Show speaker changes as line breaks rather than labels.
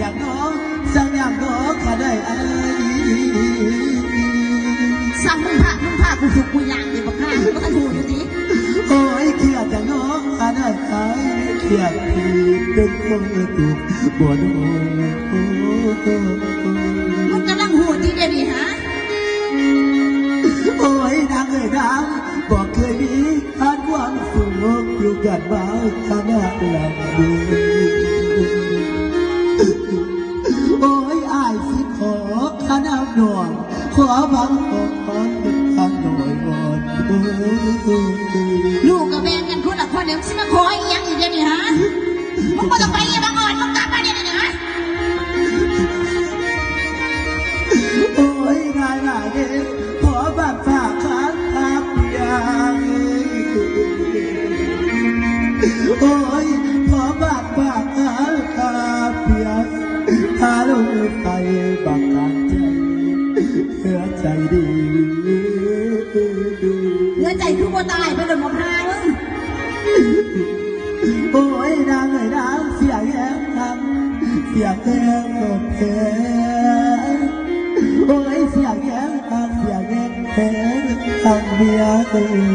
จากน้องสังอย่างน้องก็ได้ไอ้
สั่งมึงพามึงพากูถูกกูย่างเลยบอกข้าก็ต้องถูอยู่ดี
โอ้ยเครียดจากน้องก็ได้ไอ้เครียดที่เป็นคนถูกบ่นโอ้
มึงกำลังหูดีเดี๋ยวนี้ฮะ
โอ้ยนางเอ้ยนางบอกเคยมีทานความสุขอยู่กันมาขนาดหลังดี ขอขนาดหน่อยขอบังขอเป็นทางหน่อยก่อน
ลูกกับแม่กันคนละคนเดี๋ยวสิมาขออีกอย่างอีกเดี๋ยวนี้ฮะมึงก็ต้องไปา
ลงไปบังคับใจเพื่อใจดี
เหลือใจคือบ่ตายไปโดนหมดหามึง
โอ้ยนางเอ้ยนางเสียงแย้มทำเสียงแย้มกบแพงโอ้ยเสียงแย้มทำเสียงแย้มแพงทำเมียเอ้ย